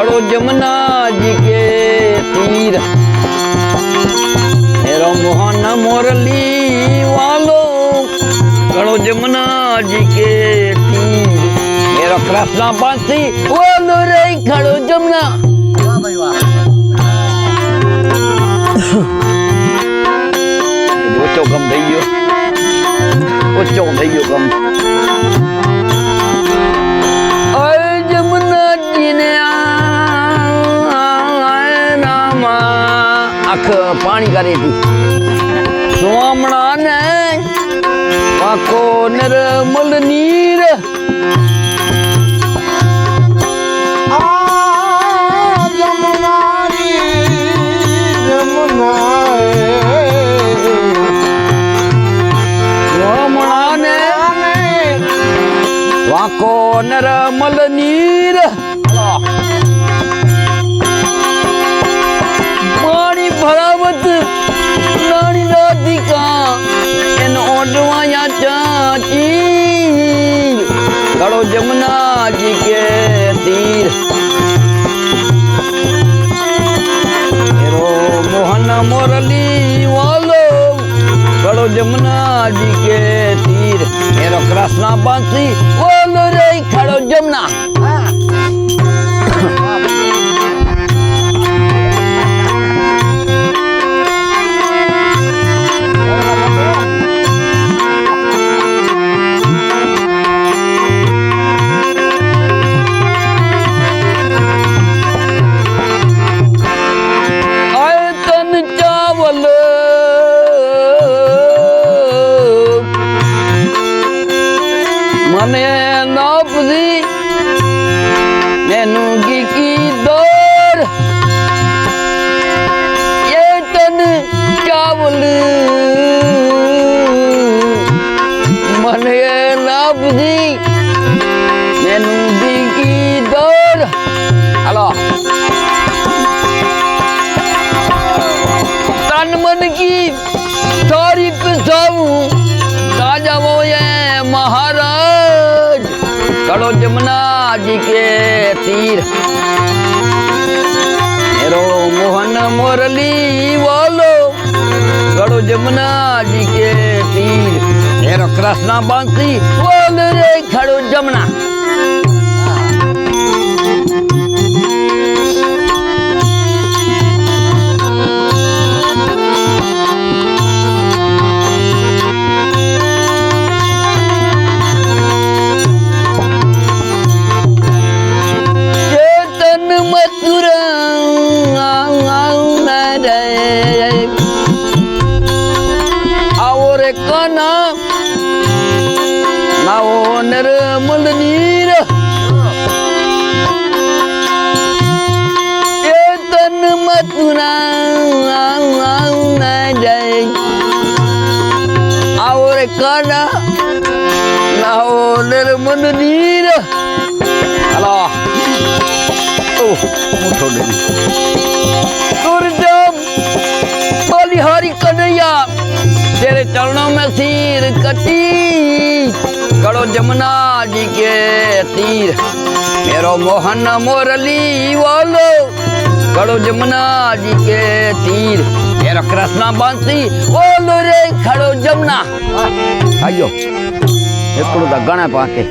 खड़ो जमुना जी के तीर हेरो मोहन मुरली वालो खड़ो जमुना जी के तीर हेरो कृष्णा बांसी वालो रे खड़ो जमुना વાહ ભાઈ વાહ ઓછો કમ થઈ ગયો ઓછો થઈ ગયો કમ પાણી કરી હતી. સોમણા ને પાકો નિર્મલ નીર. વાકો નિર્મલ નીર. કડો જમનાજી કે તીર હેરો મોહન મોરલી વાલો કડો જમનાજી કે તીર હેરો કૃષ્ણ બાંસી વાલો રે ખડો જમના મને ન પૂછી એનું કીકી દોર એ તન ચાવલ મને ન પૂછી એનું કીકી દોર હાલો તન મન કી તારીફ જાઉં कड़ो जमुना जी के तीर हेरो मोहन मुरली वालो कड़ो जमुना जी के तीर हेरो कृष्णा बांसी बोल रे खड़ो जमुना रे काना। ना हो नेर मन नीर। हेलो। ओ मुठो ले तुर जब बलिहारी कन्हैया। तेरे चरणों में सिर कटी। करो जमुना जी के तीर। मेरो मोहन मोरली वालो। कड़ो जमुना जी के तीर। मेरा कृष्णा बांसी बोलो रे खड़ो जमुना। आइयो एकड़ो दा गाना पाके।